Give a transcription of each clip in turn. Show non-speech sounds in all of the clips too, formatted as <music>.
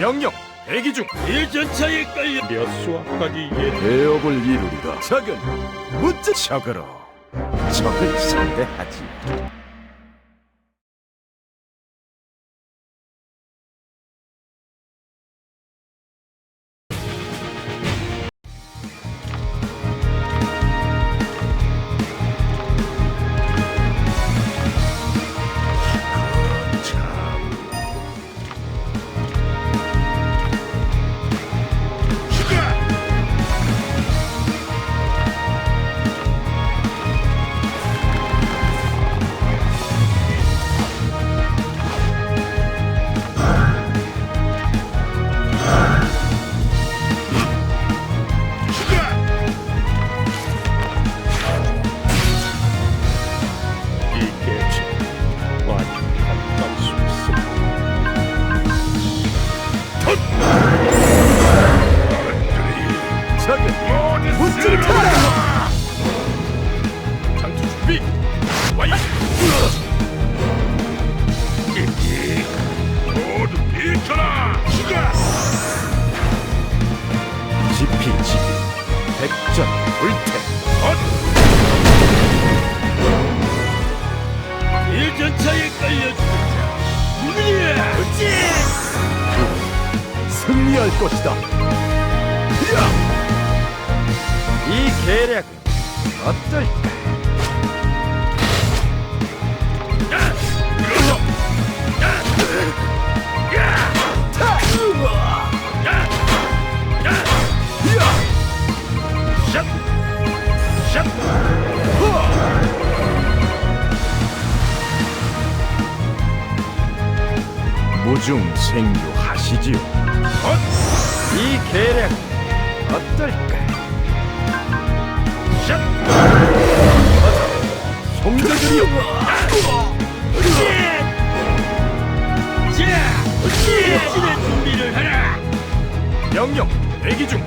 명령 대기 중. 일전차에 깔려 몇 수확하기 위해 대업을 이루리라 적은 무찌 적으로 적을 상대하지 승리할 것이다 이 계략은 어떨까 샷! 샷! 무중생유하시지요 이 계략 어떨까? 샷! 송대들이여 자! 일진의 준비를 하라! 명령 대기 중!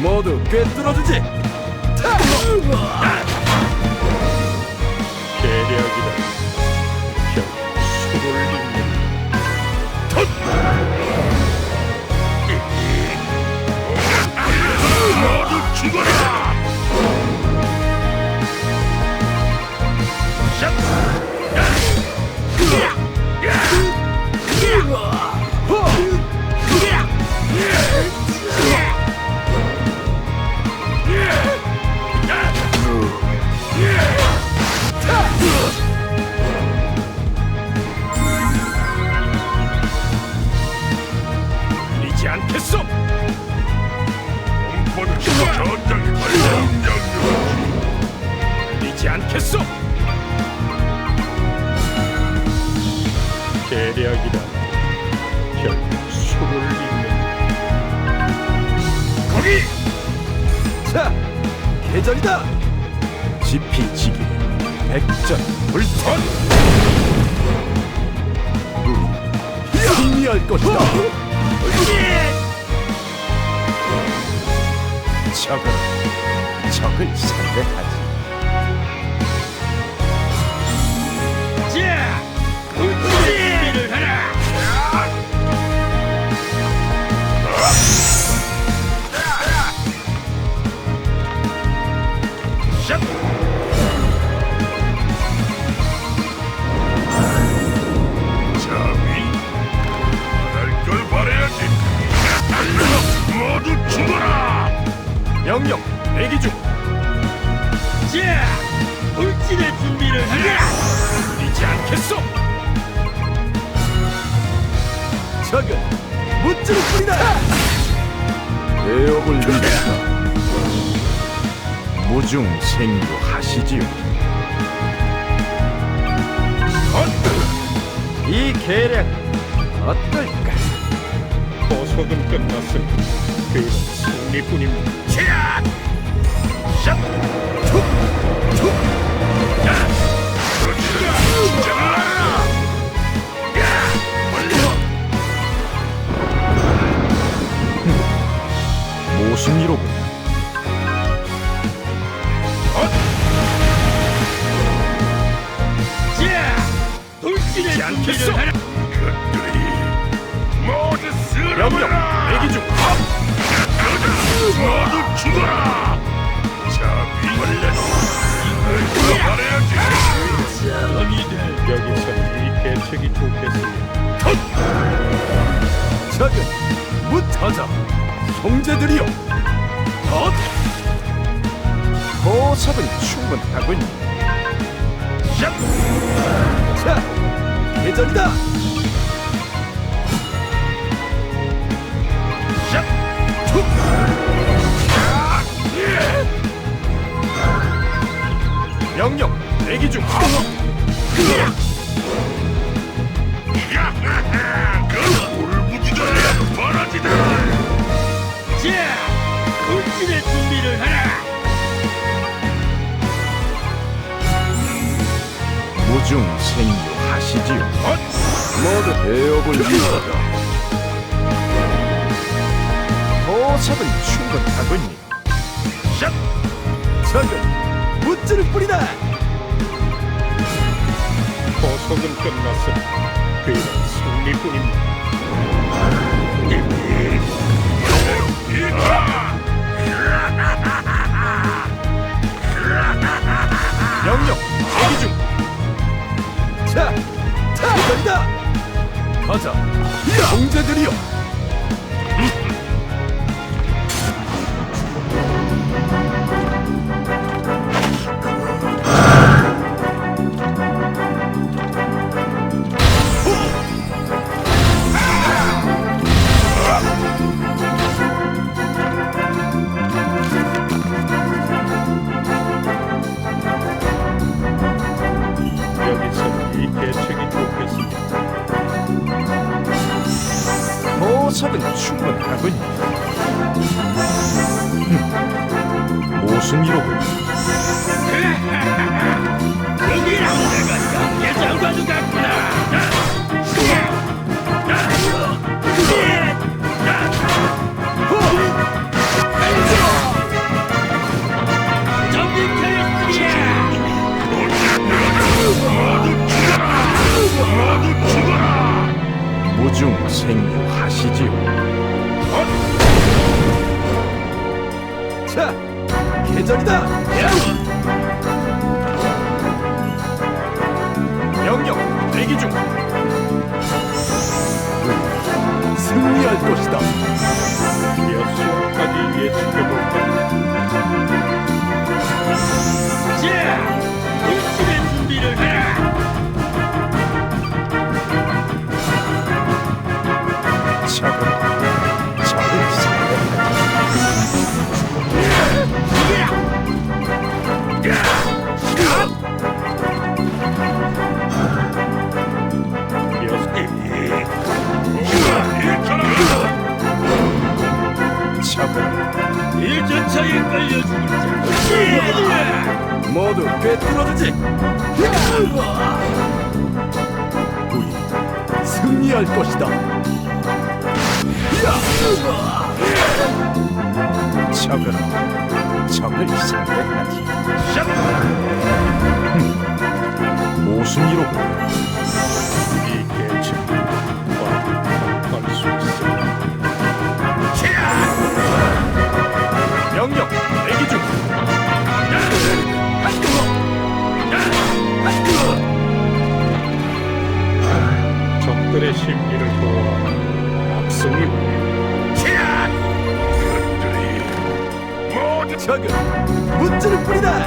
모두 꿰뚫어주지! 계략이다. 백전 불태 승리할 것이다 적은 적을 상대하지 자! 불 대업을 위하다 무중 생유하시지요. 이 계략 어떨까? 보석은 끝났으니 그는 승리뿐입니다 여기서 이 계책이 좋겠습니다. 적은 무타자 형제들이여 헛 보석은 충분하군 샷! 자! 툭 명령 대기 중 대업을 이루어라 보석은 충분하군요 샷! 적은 무찌를 뿌리다 보석은 끝났습니다. 그는 승리뿐입니다. 명령 대기 중. 자, 자, 보석은 충분하군. 흠, 무슨 이로군? <laughs> 승리할 것이다. 몇 수까지 예측해볼까? 자, 돌진의 준비를 해라. 적은 꿰뚫어주지. 우리 승리할 것이다. 적은 적을 상대하지. 이로군? 적은 문지를 뿌리다.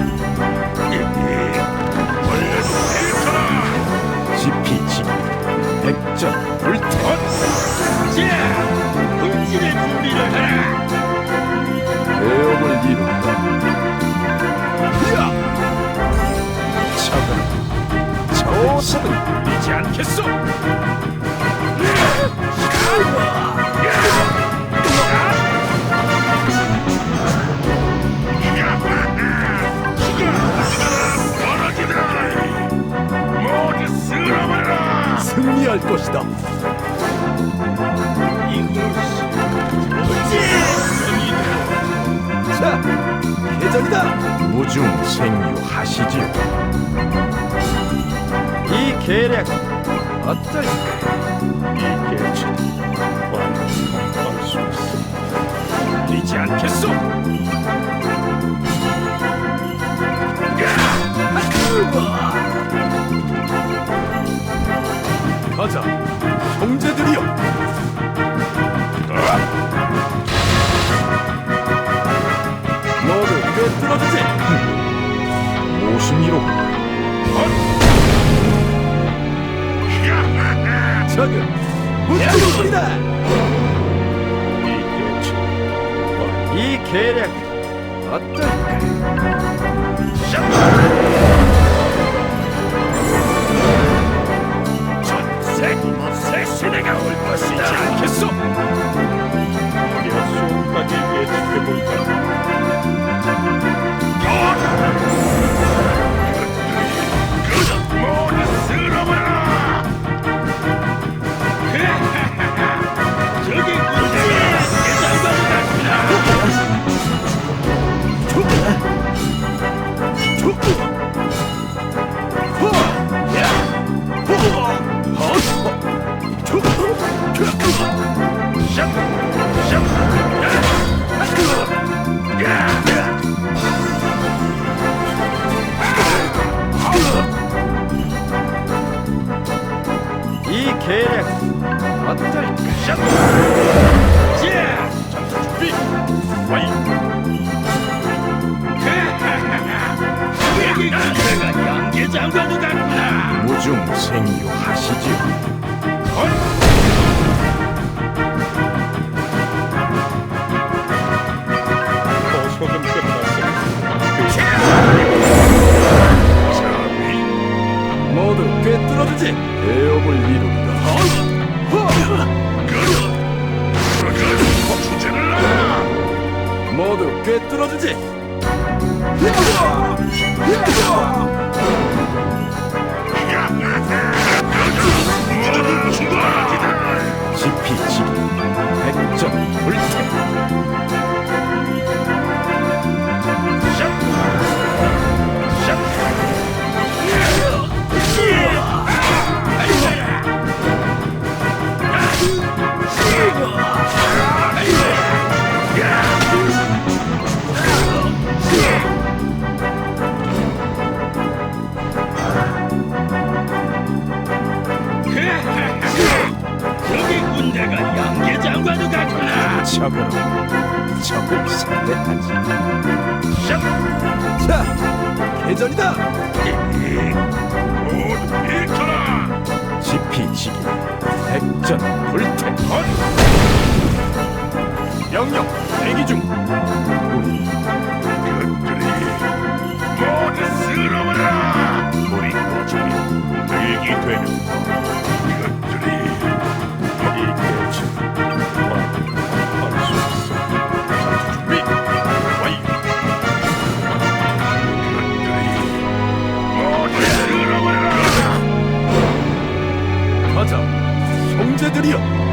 일어나 지피지기 백전 불태. 자, 돌진의 준비를 하라. 대업을 이룬다. 야! 적은 적을 적은 이지 않겠소. <laughs> 것이다. 자, 계전이다. 무중 생유하시지요. 이 계략 어쩔 이 개체 완성할 수 있어 밀리지 않겠소 가자 형제들이여. 모두 꿰뚫어주지. 무슨 이로. 적은 무찌르뿐이다 이 계략 어떨까 새 시대가 올 것이다. 않겠소? 몇 수까지 예측해볼까 이 계략 어떨까 같구나. 무중 생유하시지요 꿰뚫어주지. 대업을 이룬다. 주제를 놔. 모두 꿰뚫어주지 적으로 적을 상대하지 자 개전이다 모두 일어나. 지피지기 백전 불태 명령 대기 중 우리 没